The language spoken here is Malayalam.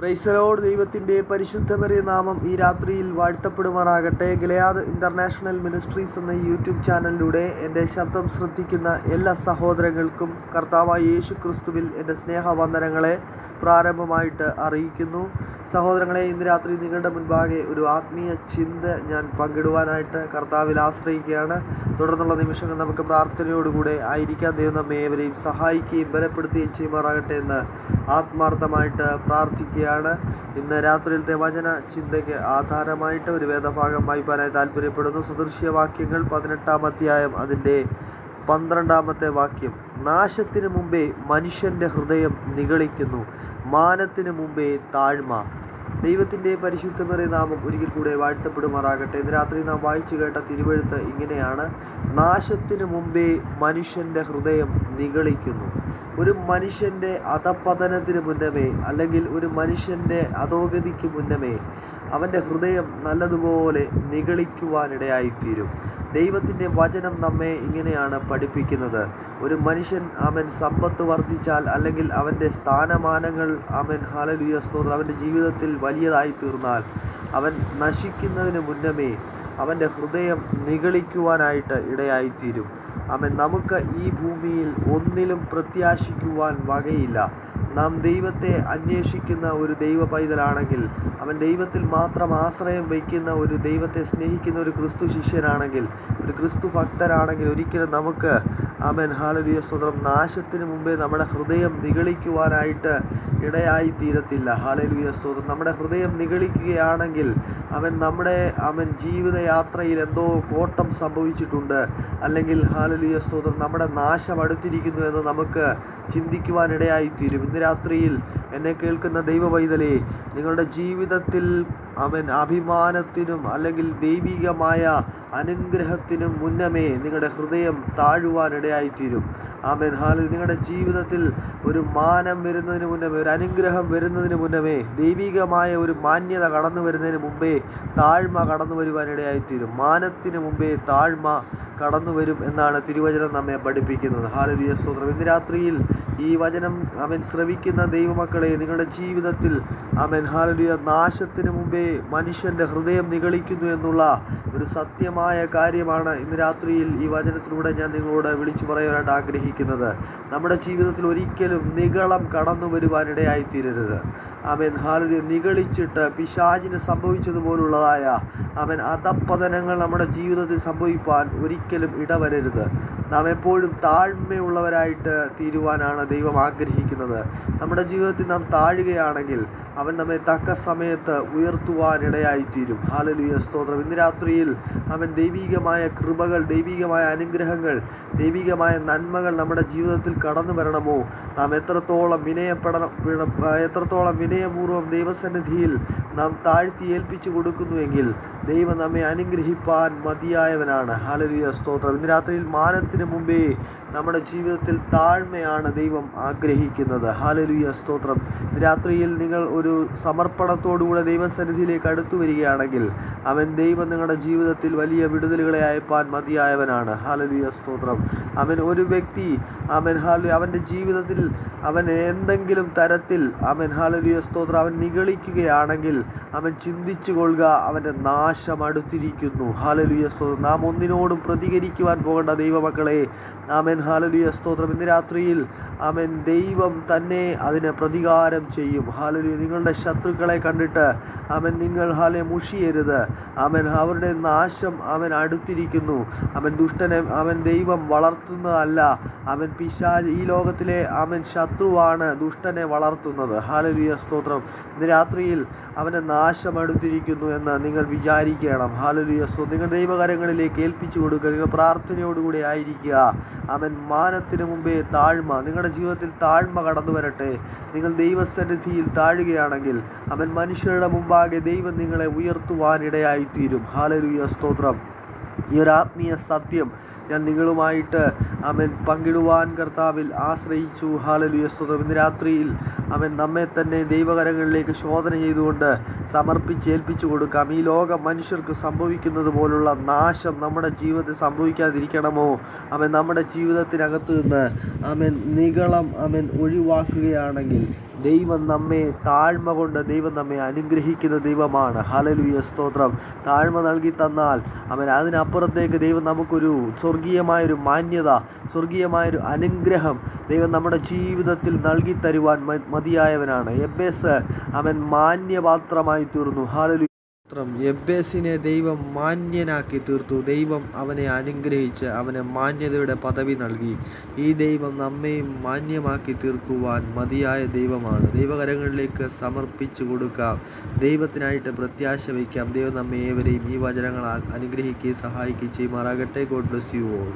പ്രൈസലോട് ദൈവത്തിന്റെ പരിശുദ്ധമേറിയ നാമം ഈ രാത്രിയിൽ വാഴ്ത്തപ്പെടുമാറാകട്ടെ. ഗലയാദ് ഇന്റർനാഷണൽ മിനിസ്ട്രീസ് എന്ന യൂട്യൂബ് ചാനലിലൂടെ എന്റെ ശബ്ദം ശ്രദ്ധിക്കുന്ന എല്ലാ സഹോദരങ്ങൾക്കും കർത്താവായ യേശു ക്രിസ്തുവിൽ എന്റെ സ്നേഹവന്ദനങ്ങളെ. പ്രാരംഭമായിട്ട് അറിയിക്കുന്നു. സഹോദരങ്ങളെ ഇന്ന് രാത്രി നിങ്ങളുടെ മുൻപാകെ ഒരു ആത്മീയ ചിന്ത ഞാൻ പങ്കിടുവാനായിട്ട് കർത്താവിൽ ആശ്രയിക്കുകയാണ്. തുടർന്നുള്ള നിമിഷങ്ങൾ നമുക്ക് പ്രാർത്ഥനയോടുകൂടെ ആയിരിക്കാൻ ദൈവം നമ്മെ ഏവരെയും സഹായിക്കുകയും ബലപ്പെടുത്തുകയും ചെയ്യുമാറാകട്ടെ എന്ന് ആത്മാർത്ഥമായിട്ട് പ്രാർത്ഥിക്കുകയാണ്. ഇന്ന് രാത്രിയിലത്തെ വചന ചിന്തയ്ക്ക് ആധാരമായിട്ട് ഒരു വേദഭാഗം വായിപ്പാനായി താല്പര്യപ്പെടുന്നു സദൃശ്യവാക്യങ്ങൾ പതിനെട്ടാം അധ്യായം അതിന്റെ പന്ത്രണ്ടാമത്തെ വാക്യം. നാശത്തിന് മുമ്പേ മനുഷ്യന്റെ ഹൃദയം നിഗളിക്കുന്നു. മാനത്തിന് മുമ്പേ താഴ്മ. ദൈവത്തിന്റെ പരിശുദ്ധമേറിയ നാമം ഒരിക്കൽ കൂടെ വാഴ്ത്തപ്പെടുമാറാകട്ടെ. ഇന്ന് രാത്രി നാം വായിച്ചു കേട്ട തിരുവഴുത്ത് ഇങ്ങനെയാണ്. നാശത്തിന് മുമ്പേ മനുഷ്യന്റെ ഹൃദയം നിഗളിക്കുന്നു. ഒരു മനുഷ്യന്റെ അധപതനത്തിന് മുന്നമേ അല്ലെങ്കിൽ ഒരു മനുഷ്യന്റെ അധോഗതിക്ക് മുന്നമേ അവന്റെ ഹൃദയം നല്ലതുപോലെ നിഗളിക്കുവാനിടയായിത്തീരും. ദൈവത്തിന്റെ വചനം നമ്മെ ഇങ്ങനെയാണ് പഠിപ്പിക്കുന്നത്. ഒരു മനുഷ്യൻ അവൻ സമ്പത്ത് വർദ്ധിച്ചാൽ അല്ലെങ്കിൽ അവന്റെ സ്ഥാനമാനങ്ങൾ അവൻ ഹലലുയ സ്തോത്രം അവന്റെ ജീവിതത്തിൽ വലിയതായി തീർന്നാൽ അവൻ നശിക്കുന്നതിന് മുന്നമേ അവന്റെ ഹൃദയം നിഗളിക്കുവാനായിട്ട് ഇടയായിത്തീരും. അവൻ നമുക്ക് ഈ ഭൂമിയിൽ ഒന്നിലും പ്രത്യാശിക്കുവാൻ വകയില്ല. നാം ദൈവത്തെ അന്വേഷിക്കുന്ന ഒരു ദൈവ പൈതലാണെങ്കിൽ അവൻ ദൈവത്തിൽ മാത്രം ആശ്രയം വയ്ക്കുന്ന ഒരു ദൈവത്തെ സ്നേഹിക്കുന്ന ഒരു ക്രിസ്തു ശിഷ്യനാണെങ്കിൽ ഒരു ക്രിസ്തു ഭക്തരാണെങ്കിൽ ഒരിക്കലും നമുക്ക് അവൻ ഹാലലിയ സ്വതന്ത്രം നാശത്തിന് മുമ്പേ നമ്മുടെ ഹൃദയം നിഗളിക്കുവാനായിട്ട് ഇടയായി തീരത്തില്ല. ഹാലലുയ സ്തോത്രം. നമ്മുടെ ഹൃദയം നിഗളിക്കുകയാണെങ്കിൽ അവൻ നമ്മുടെ അവൻ ജീവിതയാത്രയിൽ എന്തോ കോട്ടം സംഭവിച്ചിട്ടുണ്ട്. അല്ലെങ്കിൽ ഹാലലുയ സ്തോത്രം നമ്മുടെ നാശം അടുത്തിരിക്കുന്നു എന്ന് നമുക്ക് ചിന്തിക്കുവാനിടയായി തീരും. ഇന്ന് രാത്രിയിൽ എന്നെ കേൾക്കുന്ന ദൈവ പൈതലേ നിങ്ങളുടെ ജീവിതത്തിൽ അവൻ അഭിമാനത്തിനും അല്ലെങ്കിൽ ദൈവികമായ അനുഗ്രഹത്തിനും മുന്നമേ നിങ്ങളുടെ ഹൃദയം താഴുവാനിടയായിത്തീരും. ആമേൻ. ഹാലിൽ നിങ്ങളുടെ ജീവിതത്തിൽ ഒരു മാനം വരുന്നതിന് മുന്നമേ ഒരു അനുഗ്രഹം വരുന്നതിന് മുന്നമേ ദൈവികമായ ഒരു മാന്യത കടന്നു വരുന്നതിന് മുമ്പേ താഴ്മ കടന്നു വരുവാനിടയായിത്തീരും. മാനത്തിന് മുമ്പേ താഴ്മ കടന്നു വരും എന്നാണ് തിരുവചനം നമ്മെ പഠിപ്പിക്കുന്നത്. ഹാലലിയ സ്തോത്രം. ഇന്ന് രാത്രിയിൽ ഈ വചനം അവൻ ശ്രവിക്കുന്ന ദൈവമക്കളെ നിങ്ങളുടെ ജീവിതത്തിൽ അവൻ ഹാലലിയ നാശത്തിന് മുമ്പേ മനുഷ്യന്റെ ഹൃദയം നിഗളിക്കുന്നു എന്നുള്ള ഒരു സത്യമായ കാര്യമാണ് ഇന്ന് രാത്രിയിൽ ഈ വചനത്തിലൂടെ ഞാൻ നിങ്ങളോട് വിളിച്ചു പറയാനായിട്ട് ആഗ്രഹിക്കുന്നത്. നമ്മുടെ ജീവിതത്തിൽ ഒരിക്കലും നിഗളം കടന്നു വരുവാനിടയായി തീരരുത് അവൻ ഹാലൊരു നിഗളിച്ചിട്ട് പിശാചിന് സംഭവിച്ചതുപോലുള്ളതായ അവൻ അധപ്പതനങ്ങൾ നമ്മുടെ ജീവിതത്തിൽ സംഭവിപ്പാൻ ഒരിക്കലും ഇടവരരുത്. നാം എപ്പോഴും താഴ്മയുള്ളവരായിട്ട് തീരുവാനാണ് ദൈവം ആഗ്രഹിക്കുന്നത്. നമ്മുടെ ജീവിതത്തിൽ നാം താഴുകയാണെങ്കിൽ അവൻ നമ്മെ തക്ക സമയത്ത് ഉയർത്തുവാനിടയായിത്തീരും. ഹാലലിയ സ്തോത്രം. ഇന്ന് രാത്രിയിൽ അവൻ ദൈവികമായ കൃപകൾ ദൈവികമായ അനുഗ്രഹങ്ങൾ ദൈവികമായ നന്മകൾ നമ്മുടെ ജീവിതത്തിൽ കടന്നു വരണമോ? നാം എത്രത്തോളം വിനയപ്പെടണം എത്രത്തോളം വിനയപൂർവം ദൈവസന്നിധിയിൽ നാം താഴ്ത്തി ഏൽപ്പിച്ചു കൊടുക്കുന്നുവെങ്കിൽ ദൈവം നമ്മെ അനുഗ്രഹിപ്പാൻ മതിയായവനാണ്. ഹാലലിയ സ്തോത്രം. ഇന്ന് രാത്രിയിൽ മാനത്തിന് മുമ്പേ നമ്മുടെ ജീവിതത്തിൽ താഴ്മയാണ് ദൈവം ആഗ്രഹിക്കുന്നത്. ഹാലലുയ സ്തോത്രം. രാത്രിയിൽ നിങ്ങൾ ഒരു സമർപ്പണത്തോടുകൂടെ ദൈവസന്നിധിയിലേക്ക് അടുത്തു വരികയാണെങ്കിൽ അവൻ ദൈവം നിങ്ങളുടെ ജീവിതത്തിൽ വലിയ വിടുതലുകളെ അയപ്പാൻ മതിയായവനാണ്. ഹാലലുയ സ്തോത്രം. അവൻ ഒരു വ്യക്തി. അവൻ ഹാലു അവന്റെ ജീവിതത്തിൽ അവൻ എന്തെങ്കിലും തരത്തിൽ അവൻ ഹാലലുയ സ്തോത്രം. അവൻ നിഗളിക്കുകയാണെങ്കിൽ അവൻ ചിന്തിച്ചു കൊള്ളുക അവന്റെ നാശം അടുത്തിരിക്കുന്നു. ഹാലലുയ സ്തോത്രം. നാം ഒന്നിനോടും പ്രതികരിക്കുവാൻ പോകേണ്ട ദൈവമക്കളെ ആമൻ. ഹാലലിയ സ്തോത്രം. ഇന്ന് രാത്രിയിൽ ആമൻ. ദൈവം തന്നെ അതിന് പ്രതികാരം ചെയ്യും. ഹാലലിയ നിങ്ങളുടെ ശത്രുക്കളെ കണ്ടിട്ട് ആമൻ നിങ്ങൾ ഹാലെ മുഷിയരുത്. ആമൻ. അവരുടെ നാശം അവൻ അടുത്തിരിക്കുന്നു. അവൻ ദുഷ്ടനെ അവൻ ദൈവം വളർത്തുന്നതല്ല. അവൻ പിശാജ് ഈ ലോകത്തിലെ അവൻ ശത്രുവാണ് ദുഷ്ടനെ വളർത്തുന്നത്. ഹാലലിയ സ്തോത്രം. ഇന്ന് രാത്രിയിൽ അവന്റെ നാശം അടുത്തിരിക്കുന്നു എന്ന് നിങ്ങൾ വിചാരിക്കണം. ഹാലലിയ സ്തോത്രം നിങ്ങൾ ദൈവകരങ്ങളിലേക്ക് ഏൽപ്പിച്ചു കൊടുക്കുക. നിങ്ങൾ പ്രാർത്ഥനയോടുകൂടി ആയിരിക്കുക അവൻ മാനത്തിന് മുമ്പേ താഴ്മ നിങ്ങളുടെ ജീവിതത്തിൽ താഴ്മ കടന്നു വരട്ടെ. നിങ്ങൾ ദൈവസന്നിധിയിൽ താഴുകയാണെങ്കിൽ അവൻ മനുഷ്യരുടെ മുമ്പാകെ ദൈവം നിങ്ങളെ ഉയർത്തുവാനിടയായിത്തീരും. ഹാലരുയ സ്തോത്രം. ഈ ഒരു ആത്മീയ സത്യം ഞാൻ നിങ്ങളുമായിട്ട് അവൻ പങ്കിടുവാൻ കർത്താവിൽ ആശ്രയിച്ചു. ഹാലലു സ്തോത്രം. ഇന്ന് രാത്രിയിൽ അവൻ നമ്മെ തന്നെ ദൈവകരങ്ങളിലേക്ക് ശോധന ചെയ്തുകൊണ്ട് സമർപ്പിച്ചേൽപ്പിച്ചു കൊടുക്കാം. ഈ ലോക മനുഷ്യർക്ക് സംഭവിക്കുന്നത് പോലുള്ള നാശം നമ്മുടെ ജീവിതത്തിൽ സംഭവിക്കാതിരിക്കണമോ? അവൻ നമ്മുടെ ജീവിതത്തിനകത്ത് നിന്ന് അവൻ നികളം അവൻ ഒഴിവാക്കുകയാണെങ്കിൽ ദൈവം നമ്മെ താഴ്മ കൊണ്ട് ദൈവം നമ്മെ അനുഗ്രഹിക്കുന്ന ദൈവമാണ്. ഹലലുയ സ്തോത്രം. താഴ്മ നൽകി തന്നാൽ അവൻ അതിനപ്പുറത്തേക്ക് ദൈവം നമുക്കൊരു സ്വർഗീയമായൊരു മാന്യത സ്വർഗീയമായൊരു അനുഗ്രഹം ദൈവം നമ്മുടെ ജീവിതത്തിൽ നൽകി തരുവാൻ മതിയായവനാണ്. എബേസ് അവൻ മാന്യപാത്രമായി തീർന്നു. ഹാലലു സ്തോത്രം എബേസിനെ ദൈവം മാന്യനാക്കി തീർത്തു. ദൈവം അവനെ അനുഗ്രഹിച്ച് അവന് മാന്യതയുടെ പദവി നൽകി. ഈ ദൈവം നമ്മെയും മാന്യമാക്കി തീർക്കുവാൻ മതിയായ ദൈവമാണ്. ദൈവകരങ്ങളിലേക്ക് സമർപ്പിച്ചു കൊടുക്കാം. ദൈവത്തിനായിട്ട് പ്രത്യാശ വയ്ക്കാം. ദൈവം നമ്മെ ഏവരെയും ഈ വചനങ്ങളാൽ അനുഗ്രഹിക്കുകയും സഹായിക്കുകയും ചെയ്യുമാറാകട്ടെ. God bless you all.